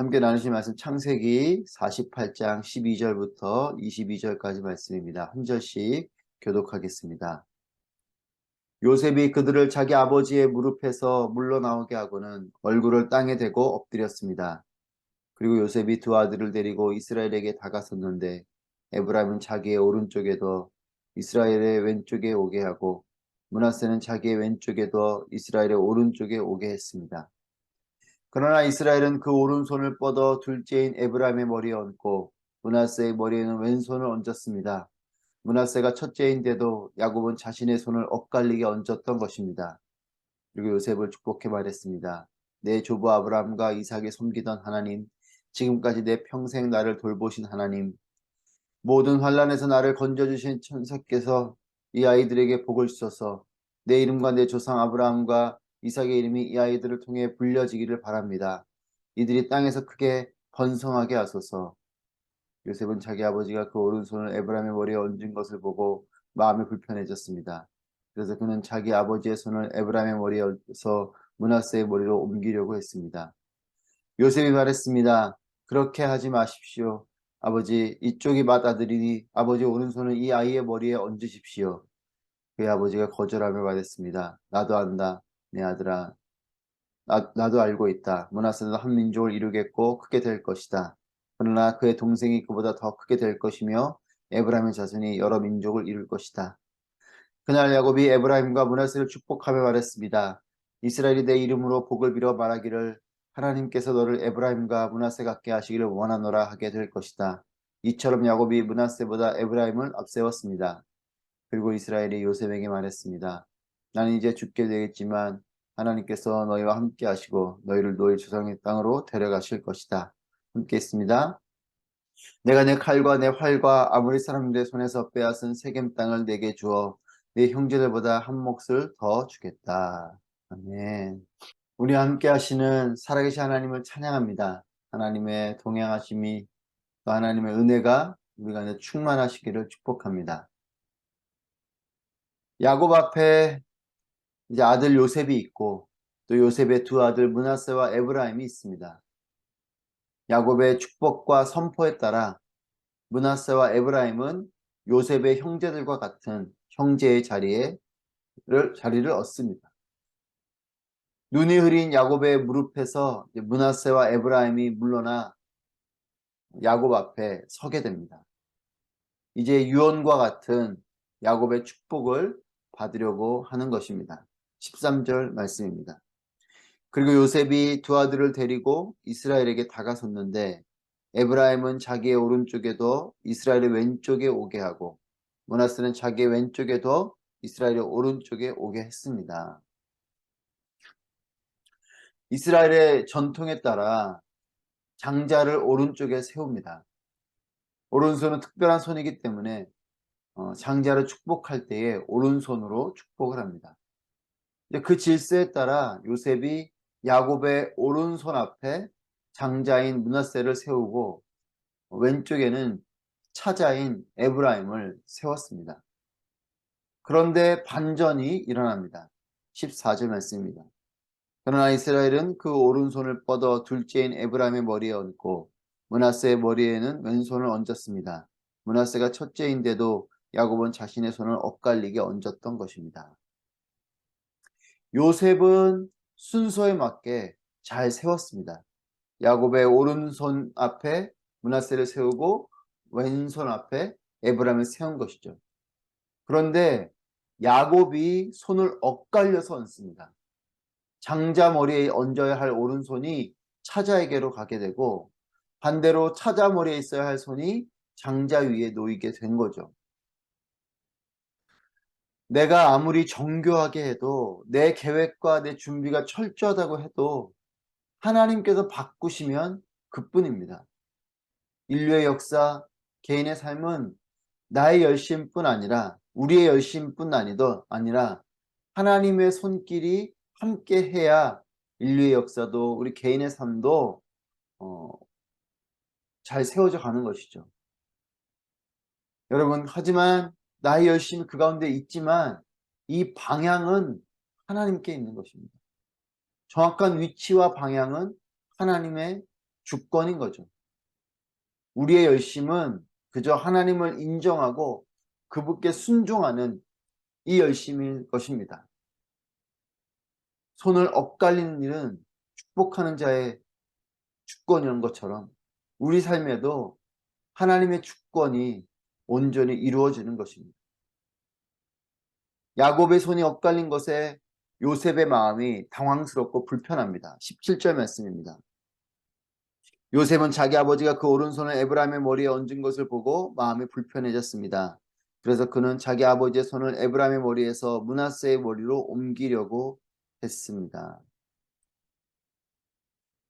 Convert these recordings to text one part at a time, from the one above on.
함께 나누신 말씀 창세기 48장 12절부터 22절까지 말씀입니다. 한 절씩 교독하겠습니다. 요셉이 그들을 자기 아버지의 무릎에서 물러나오게 하고는 얼굴을 땅에 대고 엎드렸습니다. 그리고 요셉이 두 아들을 데리고 이스라엘에게 다가섰는데 에브라임은 자기의 오른쪽에 더 이스라엘의 왼쪽에 오게 하고 문하세는 자기의 왼쪽에 더 이스라엘의 오른쪽에 오게 했습니다. 그러나 이스라엘은 그 오른손을 뻗어 둘째인 에브라임의 머리에 얹고 문하세의 머리에는 왼손을 얹었습니다. 문하세가 첫째인데도 야곱은 자신의 손을 엇갈리게 얹었던 것입니다. 그리고 요셉을 축복해 말했습니다. 내 조부 아브라함과 이삭이 섬기던 하나님, 지금까지 내 평생 나를 돌보신 하나님, 모든 환란에서 나를 건져주신 천사께서 이 아이들에게 복을 주셔서 내 이름과 내 조상 아브라함과 이삭의 이름이 이 아이들을 통해 불려지기를 바랍니다. 이들이 땅에서 크게 번성하게 하소서. 요셉은 자기 아버지가 그 오른손을 에브라임의 머리에 얹은 것을 보고 마음이 불편해졌습니다. 그래서 그는 자기 아버지의 손을 에브라임의 머리에 얹어서 문하세의 머리로 옮기려고 했습니다. 요셉이 말했습니다. 그렇게 하지 마십시오. 아버지, 이쪽이 맏아들이니 아버지 오른손을 이 아이의 머리에 얹으십시오. 그의 아버지가 거절하며 말했습니다. 나도 안다. 내 아들아, 나, 나도 알고 있다. 문하세는 한 민족을 이루겠고 크게 될 것이다. 그러나 그의 동생이 그보다 더 크게 될 것이며 에브라임의 자손이 여러 민족을 이룰 것이다. 그날 야곱이 에브라임과 문하세를 축복하며 말했습니다. 이스라엘이 내 이름으로 복을 빌어 말하기를 하나님께서 너를 에브라임과 문하세 같게 하시기를 원하노라 하게 될 것이다. 이처럼 야곱이 문하세보다 에브라임을 앞세웠습니다. 그리고 이스라엘이 요셉에게 말했습니다. 나는 이제 죽게 되겠지만 하나님께서 너희와 함께 하시고 너희를 너희 조상의 땅으로 데려가실 것이다. 함께 있습니다. 내가 내 칼과 내 활과 아무리 사람들의 손에서 빼앗은 세겜 땅을 내게 주어 내 형제들보다 한 몫을 더 주겠다. 아멘. 우리와 함께 하시는 살아계신 하나님을 찬양합니다. 하나님의 동행하심이 또 하나님의 은혜가 우리가 충만하시기를 축복합니다. 야곱 앞에 이제 아들 요셉이 있고 또 요셉의 두 아들 문하세와 에브라임이 있습니다. 야곱의 축복과 선포에 따라 문하세와 에브라임은 요셉의 형제들과 같은 형제의 자리에 자리를 얻습니다. 눈이 흐린 야곱의 무릎에서 문하세와 에브라임이 물러나 야곱 앞에 서게 됩니다. 이제 유언과 같은 야곱의 축복을 받으려고 하는 것입니다. 13절 말씀입니다. 그리고 요셉이 두 아들을 데리고 이스라엘에게 다가섰는데 에브라임은 자기의 오른쪽에도 이스라엘의 왼쪽에 오게 하고 모나스는 자기의 왼쪽에도 이스라엘의 오른쪽에 오게 했습니다. 이스라엘의 전통에 따라 장자를 오른쪽에 세웁니다. 오른손은 특별한 손이기 때문에 어, 장자를 축복할 때에 오른손으로 축복을 합니다. 그 질서에 따라 요셉이 야곱의 오른손 앞에 장자인 문하세를 세우고 왼쪽에는 차자인 에브라임을 세웠습니다. 그런데 반전이 일어납니다. 14절 말씀입니다. 그러나 이스라엘은 그 오른손을 뻗어 둘째인 에브라임의 머리에 얹고 문하세의 머리에는 왼손을 얹었습니다. 문하세가 첫째인데도 야곱은 자신의 손을 엇갈리게 얹었던 것입니다. 요셉은 순서에 맞게 잘 세웠습니다. 야곱의 오른손 앞에 문하세를 세우고 왼손 앞에 에브라임을 세운 것이죠. 그런데 야곱이 손을 엇갈려서 얹습니다. 장자 머리에 얹어야 할 오른손이 차자에게로 가게 되고 반대로 차자 머리에 있어야 할 손이 장자 위에 놓이게 된 거죠. 내가 아무리 정교하게 해도 내 계획과 내 준비가 철저하다고 해도 하나님께서 바꾸시면 그뿐입니다. 인류의 역사, 개인의 삶은 나의 열심뿐 아니라 우리의 열심뿐 아니더 아니라 하나님의 손길이 함께 해야 인류의 역사도 우리 개인의 삶도 어, 잘 세워져 가는 것이죠. 여러분 하지만 나의 열심이 그 가운데 있지만 이 방향은 하나님께 있는 것입니다. 정확한 위치와 방향은 하나님의 주권인 거죠. 우리의 열심은 그저 하나님을 인정하고 그분께 순종하는 이 열심일 것입니다. 손을 엇갈리는 일은 축복하는 자의 주권이라는 것처럼 우리 삶에도 하나님의 주권이 온전히 이루어지는 것입니다. 야곱의 손이 엇갈린 것에 요셉의 마음이 당황스럽고 불편합니다. 17절 말씀입니다. 요셉은 자기 아버지가 그 오른손을 에브라임의 머리에 얹은 것을 보고 마음이 불편해졌습니다. 그래서 그는 자기 아버지의 손을 에브라임의 머리에서 문하세의 머리로 옮기려고 했습니다.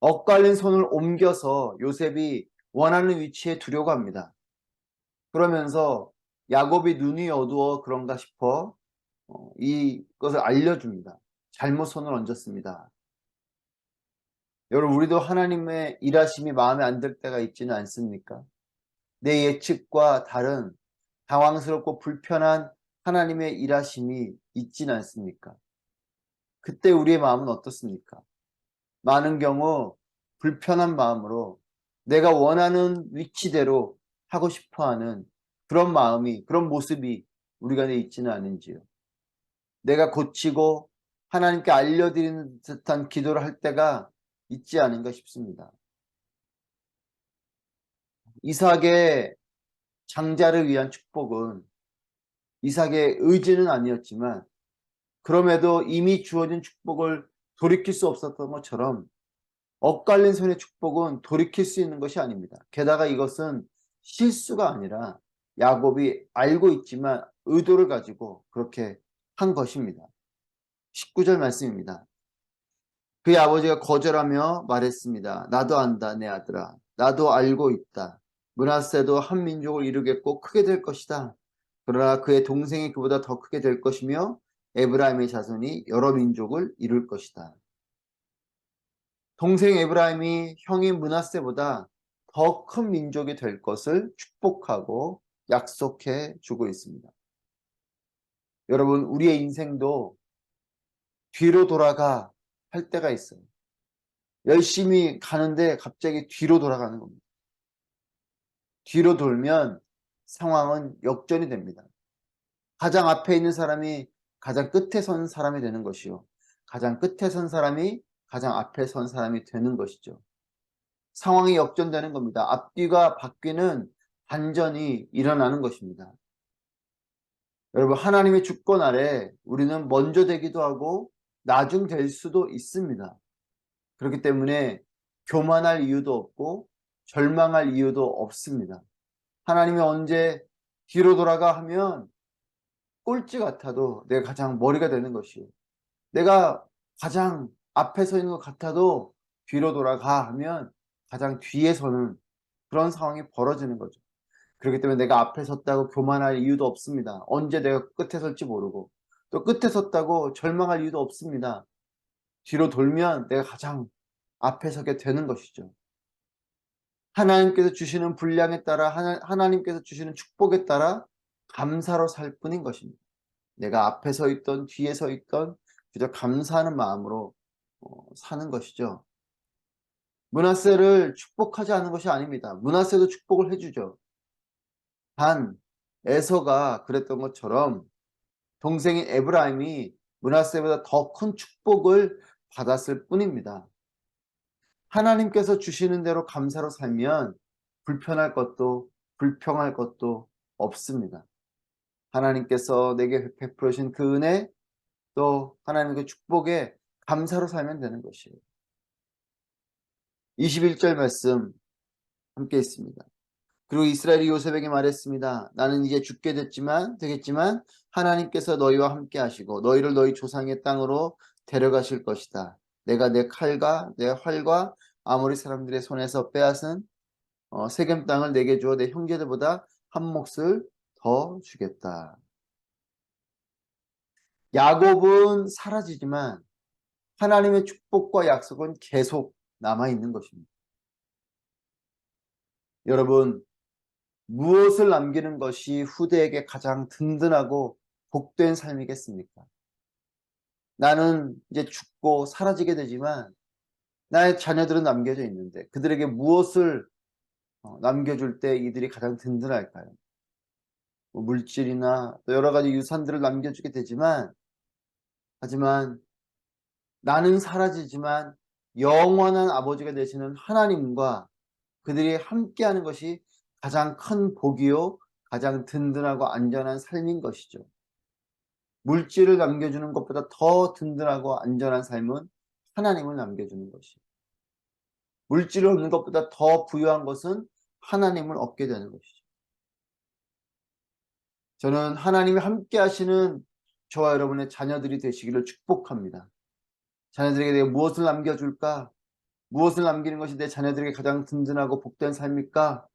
엇갈린 손을 옮겨서 요셉이 원하는 위치에 두려고 합니다. 그러면서 야곱이 눈이 어두워 그런가 싶어 어, 이것을 알려줍니다. 잘못 손을 얹었습니다. 여러분 우리도 하나님의 일하심이 마음에 안 들 때가 있지는 않습니까? 내 예측과 다른 당황스럽고 불편한 하나님의 일하심이 있지는 않습니까? 그때 우리의 마음은 어떻습니까? 많은 경우 불편한 마음으로 내가 원하는 위치대로 하고 싶어 하는 그런 마음이 그런 모습이 우리 가운데 있지는 않은지요. 내가 고치고 하나님께 알려드리는 듯한 기도를 할 때가 있지 않은가 싶습니다. 이삭의 장자를 위한 축복은 이삭의 의지는 아니었지만 그럼에도 이미 주어진 축복을 돌이킬 수 없었던 것처럼 엇갈린 손의 축복은 돌이킬 수 있는 것이 아닙니다. 게다가 이것은 실수가 아니라 야곱이 알고 있지만 의도를 가지고 그렇게 한 것입니다. 19절 말씀입니다. 그의 아버지가 거절하며 말했습니다. 나도 안다 내 아들아. 나도 알고 있다. 문하세도 한 민족을 이루겠고 크게 될 것이다. 그러나 그의 동생이 그보다 더 크게 될 것이며 에브라임의 자손이 여러 민족을 이룰 것이다. 동생 에브라임이 형인 문하세보다 더 큰 민족이 될 것을 축복하고 약속해 주고 있습니다. 여러분, 우리의 인생도 뒤로 돌아가 할 때가 있어요. 열심히 가는데 갑자기 뒤로 돌아가는 겁니다. 뒤로 돌면 상황은 역전이 됩니다. 가장 앞에 있는 사람이 가장 끝에 선 사람이 되는 것이요. 가장 끝에 선 사람이 가장 앞에 선 사람이 되는 것이죠. 상황이 역전되는 겁니다. 앞뒤가 바뀌는 반전이 일어나는 것입니다. 여러분 하나님의 주권 아래 우리는 먼저 되기도 하고 나중 될 수도 있습니다. 그렇기 때문에 교만할 이유도 없고 절망할 이유도 없습니다. 하나님이 언제 뒤로 돌아가 하면 꼴찌 같아도 내가 가장 머리가 되는 것이요. 내가 가장 앞에 서 있는 것 같아도 뒤로 돌아가 하면 가장 뒤에 서는 그런 상황이 벌어지는 거죠. 그렇기 때문에 내가 앞에 섰다고 교만할 이유도 없습니다. 언제 내가 끝에 설지 모르고 또 끝에 섰다고 절망할 이유도 없습니다. 뒤로 돌면 내가 가장 앞에 서게 되는 것이죠. 하나님께서 주시는 분량에 따라 하나, 님께서 주시는 축복에 따라 감사로 살 뿐인 것입니다. 내가 앞에 서 있던 뒤에 서 있던 그저 감사하는 마음으로 어, 사는 것이죠. 문하세를 축복하지 않은 것이 아닙니다. 문하세도 축복을 해주죠. 단 에서가 그랬던 것처럼 동생인 에브라임이 문하세보다 더 큰 축복을 받았을 뿐입니다. 하나님께서 주시는 대로 감사로 살면 불편할 것도 불평할 것도 없습니다. 하나님께서 내게 베풀으신 그 은혜 또 하나님의 축복에 감사로 살면 되는 것이에요. 21절 말씀 함께 있습니다. 그리고 이스라엘이 요셉에게 말했습니다. 나는 이제 죽게 됐지만 되겠지만 하나님께서 너희와 함께 하시고 너희를 너희 조상의 땅으로 데려가실 것이다. 내가 내 칼과 내 활과 아모리 사람들의 손에서 빼앗은 어, 세겜 땅을 내게 주어 내 형제들보다 한 몫을 더 주겠다. 야곱은 사라지지만 하나님의 축복과 약속은 계속 남아 있는 것입니다. 여러분 무엇을 남기는 것이 후대에게 가장 든든하고 복된 삶이겠습니까? 나는 이제 죽고 사라지게 되지만 나의 자녀들은 남겨져 있는데 그들에게 무엇을 어, 남겨줄 때 이들이 가장 든든할까요? 뭐 물질이나 또 여러 가지 유산들을 남겨주게 되지만 하지만 나는 사라지지만 영원한 아버지가 되시는 하나님과 그들이 함께하는 것이 가장 큰 복이요 가장 든든하고 안전한 삶인 것이죠. 물질을 남겨주는 것보다 더 든든하고 안전한 삶은 하나님을 남겨주는 것이. 물질을 얻는 것보다 더 부유한 것은 하나님을 얻게 되는 것이죠. 저는 하나님이 함께 하시는 저와 여러분의 자녀들이 되시기를 축복합니다. 자녀들에게 내가 무엇을 남겨줄까? 무엇을 남기는 것이 내 자녀들에게 가장 든든하고 복된 삶일까?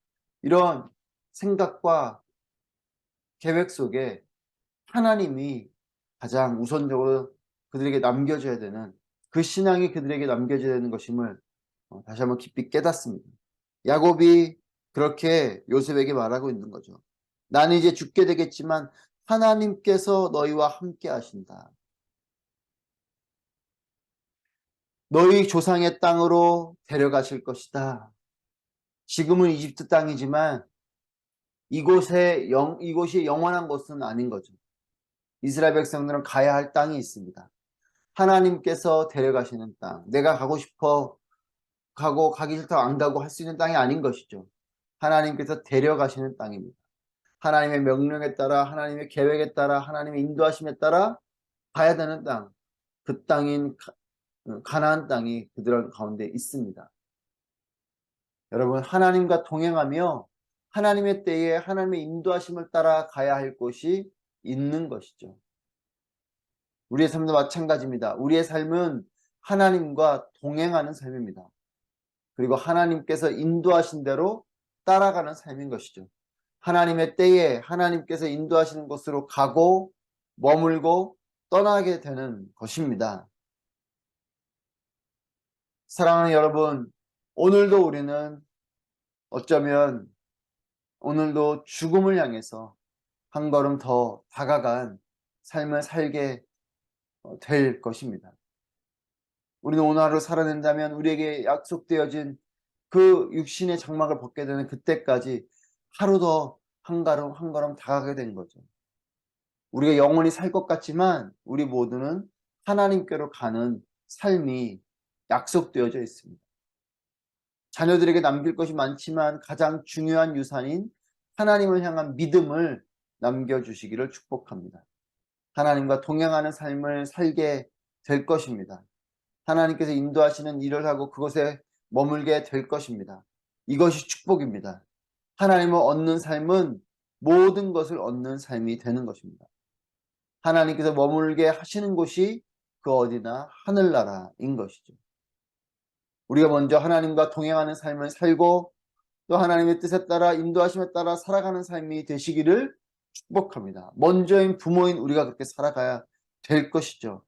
이런 생각과 계획 속에 하나님이 가장 우선적으로 그들에게 남겨줘야 되는 그 신앙이 그들에게 남겨져야 되는 것임을 어, 다시 한번 깊이 깨닫습니다. 야곱이 그렇게 요셉에게 말하고 있는 거죠. 나는 이제 죽게 되겠지만 하나님께서 너희와 함께 하신다. 너희 조상의 땅으로 데려가실 것이다. 지금은 이집트 땅이지만 이곳에 영, 이곳이 영원한 곳은 아닌 거죠. 이스라엘 백성들은 가야 할 땅이 있습니다. 하나님께서 데려가시는 땅, 내가 가고 싶어 가고 가기 싫다고 안 가고 할 수 있는 땅이 아닌 것이죠. 하나님께서 데려가시는 땅입니다. 하나님의 명령에 따라 하나님의 계획에 따라 하나님의 인도하심에 따라 가야 되는 땅, 그 땅인 가나안 땅이 그들 가운데 있습니다. 여러분 하나님과 동행하며 하나님의 때에 하나님의 인도하심을 따라 가야 할 곳이 있는 것이죠. 우리의 삶도 마찬가지입니다. 우리의 삶은 하나님과 동행하는 삶입니다. 그리고 하나님께서 인도하신 대로 따라가는 삶인 것이죠. 하나님의 때에 하나님께서 인도하시는 곳으로 가고 머물고 떠나게 되는 것입니다. 사랑하는 여러분, 오늘도 우리는 어쩌면 오늘도 죽음을 향해서 한 걸음 더 다가간 삶을 살게 어, 될 것입니다. 우리는 오늘 하루 살아낸다면 우리에게 약속되어진 그 육신의 장막을 벗게 되는 그때까지 하루 더 한 걸음 한 걸음 다가게 된 거죠. 우리가 영원히 살 것 같지만 우리 모두는 하나님께로 가는 삶이 약속되어져 있습니다. 자녀들에게 남길 것이 많지만 가장 중요한 유산인 하나님을 향한 믿음을 남겨주시기를 축복합니다. 하나님과 동행하는 삶을 살게 될 것입니다. 하나님께서 인도하시는 일을 하고 그곳에 머물게 될 것입니다. 이것이 축복입니다. 하나님을 얻는 삶은 모든 것을 얻는 삶이 되는 것입니다. 하나님께서 머물게 하시는 곳이 그 어디나 하늘나라인 것이죠. 우리가 먼저 하나님과 동행하는 삶을 살고 또 하나님의 뜻에 따라 인도하심에 따라 살아가는 삶이 되시기를 축복합니다. 먼저인 부모인 우리가 그렇게 살아가야 될 것이죠.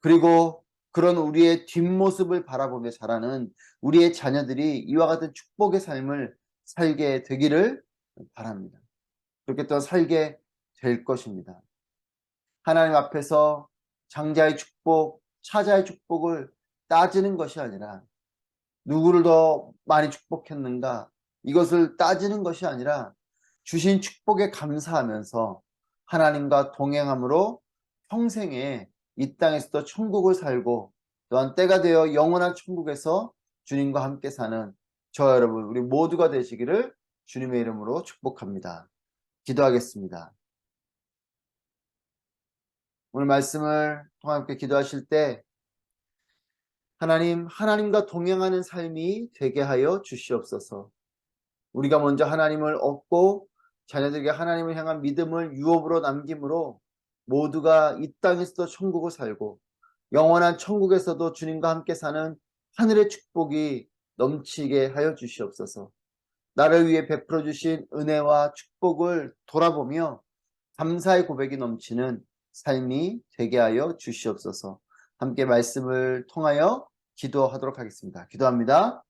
그리고 그런 우리의 뒷모습을 바라보며 자라는 우리의 자녀들이 이와 같은 축복의 삶을 살게 되기를 바랍니다. 그렇게 또 살게 될 것입니다. 하나님 앞에서 장자의 축복, 차자의 축복을 따지는 것이 아니라 누구를 더 많이 축복했는가 이것을 따지는 것이 아니라 주신 축복에 감사하면서 하나님과 동행함으로 평생에 이 땅에서도 천국을 살고 또한 때가 되어 영원한 천국에서 주님과 함께 사는 저 여러분 우리 모두가 되시기를 주님의 이름으로 축복합니다. 기도하겠습니다. 오늘 말씀을 통해 함께 기도하실 때 하나님, 하나님과 동행하는 삶이 되게 하여 주시옵소서. 우리가 먼저 하나님을 얻고 자녀들에게 하나님을 향한 믿음을 유업으로 남김으로 모두가 이 땅에서도 천국을 살고 영원한 천국에서도 주님과 함께 사는 하늘의 축복이 넘치게 하여 주시옵소서. 나를 위해 베풀어 주신 은혜와 축복을 돌아보며 감사의 고백이 넘치는 삶이 되게 하여 주시옵소서. 함께 말씀을 통하여 기도하도록 하겠습니다. 기도합니다.